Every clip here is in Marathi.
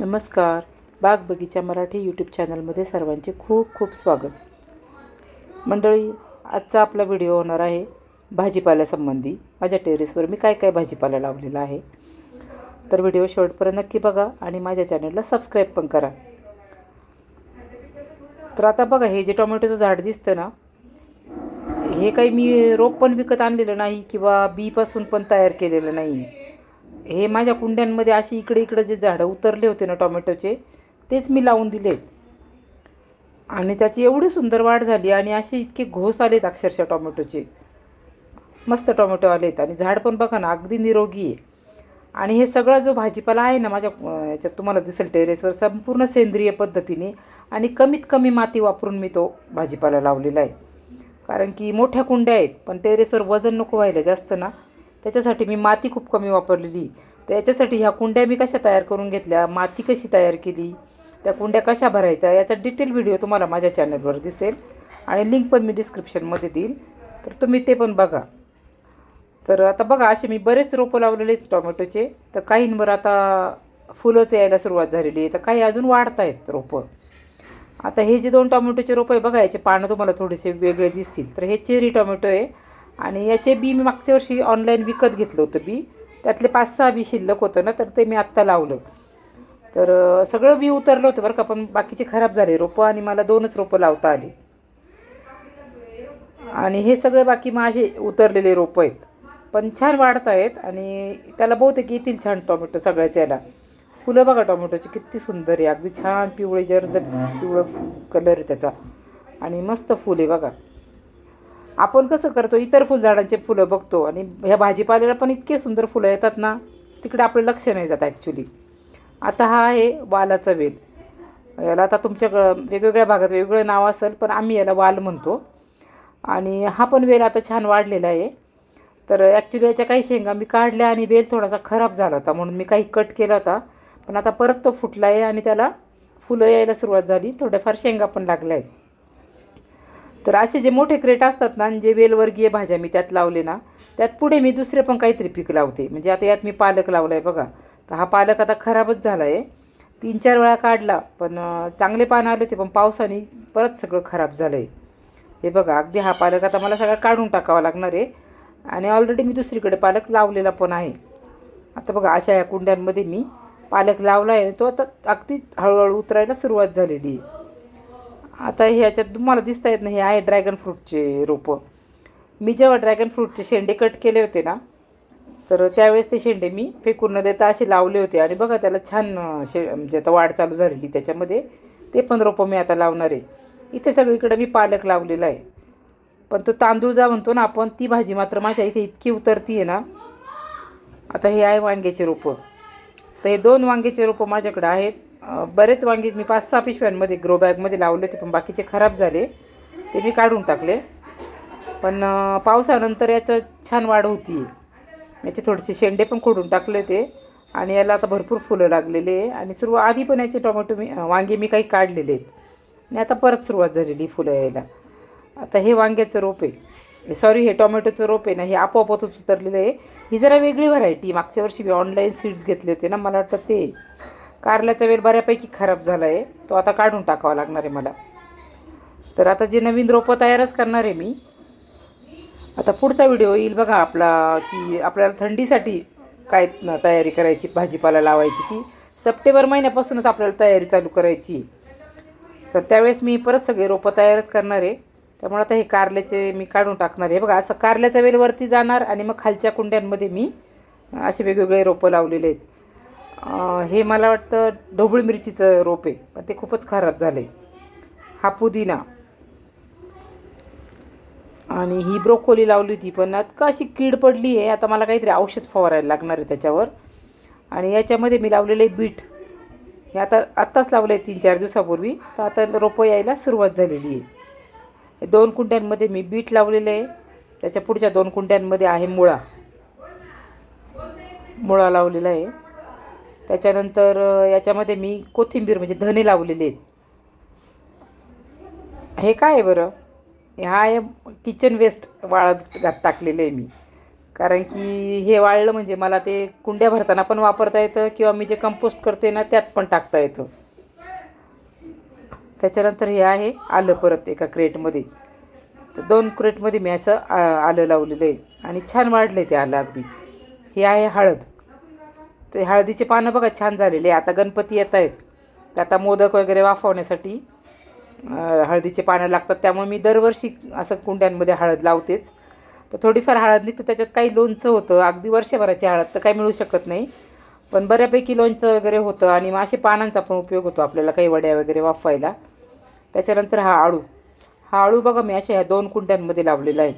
नमस्कार. बाग बगीचा मराठी यूट्यूब चॅनलमध्ये सर्वांचे खूप खूप स्वागत. मंडळी आजचा आपला व्हिडिओ होणार आहे भाजीपाल्यासंबंधी. माझ्या टेरेसवर मी काय काय भाजीपाला लावलेला आहे? तर व्हिडिओ शेवटपर्यंत नक्की बघा आणि माझ्या चॅनलला सबस्क्राईब पण करा. तर आता बघा हे जे टोमॅटोचं झाड दिसतं ना हे काही मी रोप पण विकत आणलेलं नाही किंवा बीपासून पण तयार केलेलं नाही. हे माझ्या कुंड्यांमध्ये अशी इकडे इकडे जे झाडं उतरले होते ना टोमॅटोचे तेच मी लावून दिलेत आणि त्याची एवढी सुंदर वाढ झाली आणि असे इतके घोस आलेत अक्षरशः टोमॅटोचे. मस्त टोमॅटो आलेत आणि झाड पण बघा ना अगदी निरोगी आहे. आणि हे सगळा जो भाजीपाला आहे ना माझ्या याच्यात तुम्हाला दिसेल टेरेसवर संपूर्ण सेंद्रिय पद्धतीने आणि कमीत कमी माती वापरून मी तो भाजीपाला लावलेला आहे. कारण की मोठ्या कुंड्या आहेत पण टेरेसवर वजन नको व्हायला जास्त ना. त्याच्यासाठी मी माती खूप कमी वापरलेली. तर याच्यासाठी ह्या कुंड्या मी कशा तयार करून घेतल्या? माती कशी तयार केली? त्या कुंड्या कशा भरायच्या? याचा डिटेल व्हिडिओ तुम्हाला माझ्या चॅनलवर दिसेल. आणि लिंक पण मी डिस्क्रिप्शनमध्ये देईल तर तुम्ही ते पण बघा. तर आता बघा असे मी बरेच रोपं लावलेले आहेत टोमॅटोचे. तर काहींवर आता फुलंच यायला सुरुवात झालेली आहे. तर काही अजून वाढत आहेत रोपं. आता हे जे दोन टोमॅटोचे रोपं आहे बघा याचे पानं तुम्हाला थोडेसे वेगळे दिसतील. तर हे चेरी टोमॅटो आहे. आणि याचे बी मी मागच्या वर्षी ऑनलाईन विकत घेतलं होतं बी. त्यातले पाच सहा बी शिल्लक होतं ना तर ते मी आत्ता लावलं. तर सगळं बी उतरलं होतं बरं का पण बाकीचे खराब झाले. रोपं आणि मला दोनच रोपं लावता आली. आणि हे सगळे बाकी माझे उतरलेले रोपं आहेत. पण छान वाढत आहेत आणि त्याला बहुतेक येतील छान टोमॅटो सगळ्याच याला. फुलं बघा टोमॅटोची किती सुंदर आहे. अगदी छान पिवळे जर्द पिवळं कलर आहे त्याचा. आणि मस्त फुल आहे बघा. आपण कसं करतो इतर फुलझाडांचे फुलं बघतो आणि ह्या भाजीपाल्याला पण इतके सुंदर फुलं येतात ना तिकडे आपलं लक्ष नाही जात ॲक्च्युली आता हा आहे वालाचा वेल. याला आता तुमच्या वेगवेगळ्या भागात वेगवेगळं नाव असेल पण आम्ही याला वाल म्हणतो. आणि हा पण वेल आता छान वाढलेला आहे. तर ॲक्च्युली याच्या काही शेंगा मी काढल्या आणि वेल थोडासा खराब झाला होता म्हणून मी काही कट केला होता. पण आता परत तो फुटला आहे आणि त्याला फुलं यायला सुरुवात झाली. थोड्याफार शेंगा पण लागल्या आहेत. तर असे जे मोठे क्रेट असतात ना आणि जे वेलवर्गीय भाज्या मी त्यात लावले ना त्यात पुढे मी दुसरे पण काहीतरी पीक लावते. म्हणजे आता यात मी पालक लावला आहे बघा. तर हा पालक आता खराबच झाला आहे तीन चार वेळा काढला पण चांगले पानं आले होते पण पावसाने परत सगळं खराब झालं आहे हे बघा अगदी हा पालक आता मला सगळा काढून टाकावा लागणार आहे. आणि ऑलरेडी मी दुसरीकडे पालक लावलेला पण आहे. आता बघा अशा या कुंड्यांमध्ये मी पालक लावला आहे तो आता अगदी हळूहळू उतरायला सुरुवात झालेली आहे. आता ह्याच्यात तुम्हाला दिसता येत नाही हे आहे ड्रॅगन फ्रूटचे रोपं. मी जेव्हा ड्रॅगन फ्रूटचे शेंडे कट केले होते ना तर त्यावेळेस ते शेंडे मी फेकून न देता असे लावले होते. आणि बघा त्याला छान शे म्हणजे आता वाढ चालू झालेली त्याच्यामध्ये. ते पण रोपं मी आता लावणार आहे. इथे सगळीकडे मी पालक लावलेला आहे. पण तो तांदूळ जा म्हणतो ना आपण ती भाजी मात्र माझ्या इथे इतकी उतरती आहे ना. आता हे आहे वांग्याचे रोपं. तर हे दोन वांग्याचे रोपं माझ्याकडे आहेत. बरेच वांगे मी पाच सहा पिशव्यांमध्ये ग्रो बॅगमध्ये लावले होते पण बाकीचे खराब झाले. ते मी काढून टाकले. पण पावसानंतर याचं छान वाढ होती. याचे थोडेसे शेंडे पण खोडून टाकले होते आणि याला आता भरपूर फुलं लागलेले आहे. आणि सुरुवात आधी पण याचे टोमॅटो मी वांगे मी काही काढलेले आहेत. आणि आता परत सुरुवात झालेली फुलं यायला. आता हे वांग्याचं रोप आहे. सॉरी हे टोमॅटोचं रोप आहे ना हे आपोआपच उतरलेलं आहे. ही जरा वेगळी व्हरायटी मागच्या वर्षी मी ऑनलाईन सीड्स घेतले होते ना मला वाटतं ते. कारल्याचा वेल बऱ्यापैकी खराब झाला आहे तो आता काढून टाकावा लागणार आहे मला. तर आता जे नवीन रोपं तयारच करणार आहे मी. आता पुढचा व्हिडिओ येईल बघा आपला की आपल्याला थंडीसाठी काय तयारी करायची भाजीपाला लावायची ती. सप्टेंबर महिन्यापासूनच आपल्याला तयारी चालू करायची. तर त्यावेळेस मी परत सगळे रोपं तयारच करणार आहे. त्यामुळे आता हे कारल्याचे मी काढून टाकणार आहे. बघा असं कारल्याचा वेल वरती जाणार आणि मग खालच्या कुंड्यांमध्ये मी असे वेगवेगळे रोपं लावलेले आहेत. हे मला वाटतं ढोबळी मिरचीचं रोप आहे पण ते खूपच खराब झालं आहे हा पुदिना. आणि ही ब्रोकोली लावली होती पण आता अशी कीड पडली आहे आता मला काहीतरी औषध फवारायला लागणार आहे त्याच्यावर. आणि याच्यामध्ये मी लावलेलं आहे बीट. हे आता आत्ताच लावलं आहे तीन चार दिवसापूर्वी तर आता रोपं यायला सुरुवात झालेली आहे. दोन कुंड्यांमध्ये मी बीट लावलेलं आहे त्याच्या पुढच्या दोन कुंड्यांमध्ये आहे मुळा. मुळा लावलेला आहे. त्याच्यानंतर याच्यामध्ये मी कोथिंबीर म्हणजे धने लावलेले आहेत. हे काय आहे बरं? हा आहे किचन वेस्ट वाळत घात टाकलेलं आहे मी. कारण की हे वाळलं म्हणजे मला ते कुंड्या भरताना पण वापरता येतं किंवा मी जे कंपोस्ट करते ना त्यात पण टाकता येतं. त्याच्यानंतर हे आहे आलं परत एका क्रेटमध्ये तर दोन क्रेटमध्ये मी असं आलं लावलेलं आहे. आणि छान वाढलं आहे ते आलं अगदी. हे आहे हळद. ते हळदीचे पानं बघा छान झालेले. आता गणपती येत आहेत. तर आता मोदक वगैरे वाफवण्यासाठी हळदीचे पानं लागतात. त्यामुळे मी दरवर्षी असं कुंड्यांमध्ये हळद लावतेच. तर थोडीफार हळद निघते. त्याच्यात काही लोणचं होतं. अगदी वर्षभराची हळद तर काही मिळू शकत नाही. पण बऱ्यापैकी लोणचं वगैरे होतं आणि मग असे पानांचा पण उपयोग होतो आपल्याला काही वड्या वगैरे वाफवायला. त्याच्यानंतर हा आळू. हा आळू बघा मी अशा ह्या दोन कुंड्यांमध्ये लावलेला आहे.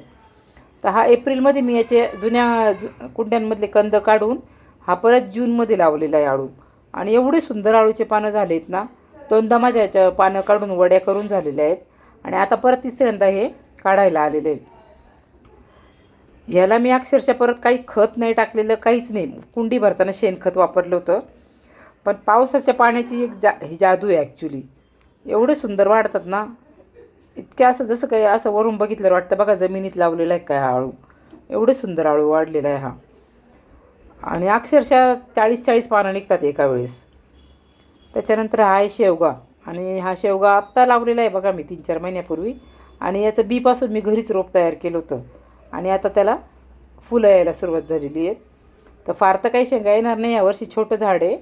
तर हा एप्रिलमध्ये मी याचे जुन्या कुंड्यांमधले कंद काढून हा परत जूनमध्ये लावलेला आहे आळू. आणि एवढे सुंदर आळूचे पानं झाले आहेत ना दोनदा माझ्या याच्या पानं काढून वड्या करून झालेल्या आहेत. आणि आता परत तिसऱ्यांदा हे काढायला आलेले आहेत. ह्याला मी अक्षरशः परत काही खत नाही टाकलेलं काहीच नाही. कुंडी भरताना शेणखत वापरलं होतं. पण पावसाच्या पाण्याची एक जा ही जादू आहे ॲक्च्युली एवढे सुंदर वाढतात ना. इतके असं जसं काही असं वरून बघितलं वाटतं बघा जमिनीत लावलेला आहे काय आळू. एवढे सुंदर आळू वाढलेला आहे हा. आणि अक्षरशः चाळीस चाळीस पानं निघतात एका वेळेस. त्याच्यानंतर हा आहे शेवगा. आणि हा शेवगा आत्ता लावलेला आहे बघा मी तीन चार महिन्यापूर्वी. आणि याचं बीपासून मी घरीच रोप तयार केलं होतं. आणि आता त्याला फुलं यायला सुरुवात झालेली आहे तर फार तर काही शेंगा येणार नाही. यावर्षी छोटं झाड आहे.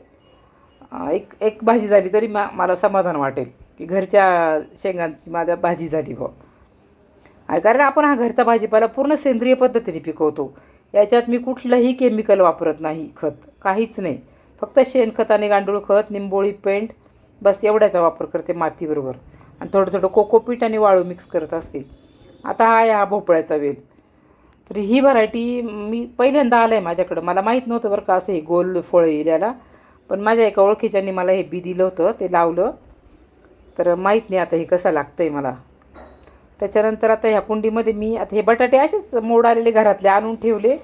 एक एक भाजी झाली तरी मा मला समाधान वाटेल की घरच्या शेंगांची माझ्या भाजी झाली बुवा. कारण आपण हा घरचा भाजीपाला पूर्ण सेंद्रिय पद्धतीने पिकवतो. याच्यात मी कुठलंही केमिकल वापरत नाही खत. काहीच नाही. फक्त शेणखत आणि गांडूळ खत निंबोळी पेंट बस एवढ्याचा वापर करते मातीबरोबर. आणि थोडं थोडं कोकोपीट आणि वाळू मिक्स करत असते. आता हा आहे हा भोपळ्याचा वेल. तर ही व्हरायटी मी पहिल्यांदा आलं आहे माझ्याकडं. मला माहीत नव्हतं बरं का असं हे गोल फळ येईल याला. पण माझ्या एका ओळखीच्यानी मला हे बी दिलं होतं ते लावलं. तर माहीत नाही आता हे कसं लागतं आहे मला. त्याच्यानंतर आता ह्या कुंडीमध्ये मी आता हे बटाटे असेच मोड आलेले घरातले आणून ठेवले.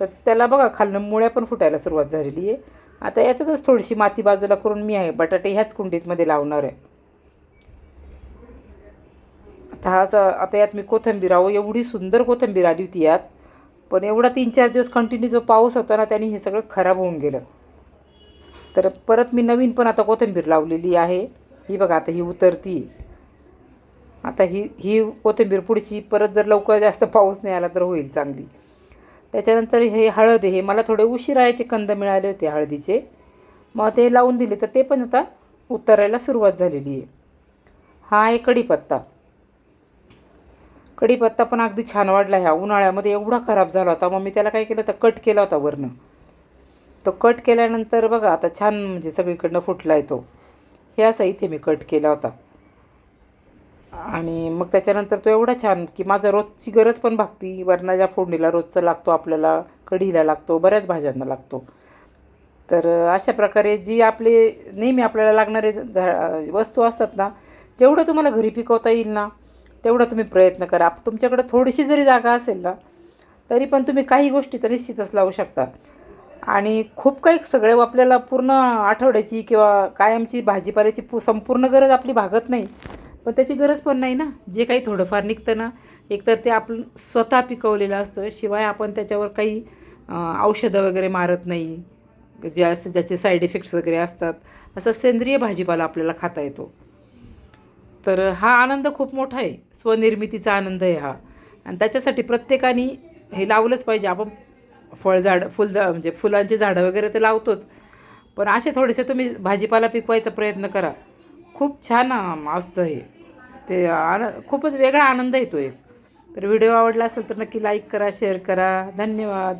तर त्याला बघा खालनं मुळ्या पण फुटायला सुरुवात झालेली आहे. आता याच्यातच थोडीशी माती बाजूला करून मी आहे बटाटे ह्याच कुंडीतमध्ये लावणार आहे. आता हा असं आता यात मी कोथिंबीर आहो एवढी सुंदर कोथिंबीर आली होती यात. पण एवढा तीन चार दिवस कंटिन्यू जो पाऊस होता ना त्याने हे सगळं खराब होऊन गेलं. तर परत मी नवीन पण आता कोथिंबीर लावलेली आहे. ही बघा आता ही उतरती. आता ही ही कोथिंबीर पुढची परत जर लवकर जास्त पाऊस नाही आला तर होईल चांगली. त्याच्यानंतर हे हळद हे मला थोडे उशिरायाचे कंद मिळाले होते हळदीचे. मग ते लावून दिले तर ते पण आता उतरायला सुरुवात झालेली आहे. हा आहे कढीपत्ता. कढीपत्ता पण अगदी छान वाढला ह्या उन्हाळ्यामध्ये एवढा खराब झाला होता. मग मी त्याला काय केलं तर कट केला होता वरनं. तो कट केल्यानंतर बघा आता छान म्हणजे सगळीकडनं फुटला आहे तो. हे असा इथे मी कट केला होता. आणि मग त्याच्यानंतर तो एवढा छान की माझं रोजची गरज पण भागती. वरणाच्या फोडणीला रोजचा लागतो आपल्याला कढीला लागतो बऱ्याच भाज्यांना लागतो. तर अशा प्रकारे जी आपले नेहमी आपल्याला लागणारे झा वस्तू असतात ना जेवढं तुम्हाला घरी पिकवता येईल ना तेवढं तुम्ही प्रयत्न करा. तुमच्याकडे थोडीशी जरी जागा असेल ना तरी पण तुम्ही काही गोष्टी तर निश्चितच लावू शकता. आणि खूप काही सगळे आपल्याला पूर्ण आठवड्याची किंवा कायमची भाजीपाल्याची पू संपूर्ण गरज आपली भागत नाही. पण त्याची गरज पण नाही ना. जे काही थोडंफार निघतं ना एकतर ते आपण स्वतः पिकवलेलं असतं शिवाय आपण त्याच्यावर काही औषधं वगैरे मारत नाही. जे असं ज्याचे साईड इफेक्ट्स वगैरे असतात. असं सेंद्रिय भाजीपाला आपल्याला खाता येतो. तर हा आनंद खूप मोठा आहे. स्वनिर्मितीचा आनंद आहे हा. आणि त्याच्यासाठी प्रत्येकाने हे लावलंच पाहिजे. आपण फळझाड फुलझा म्हणजे फुलांची झाडं वगैरे तर लावतोच. पण असे थोडेसे तुम्ही भाजीपाला पिकवायचा प्रयत्न करा. खूप छान असतं हे. ते आन खूपच वेगळा आनंद येतो एक तर व्हिडिओ आवडला असेल तर नक्की लाईक करा शेअर करा. धन्यवाद.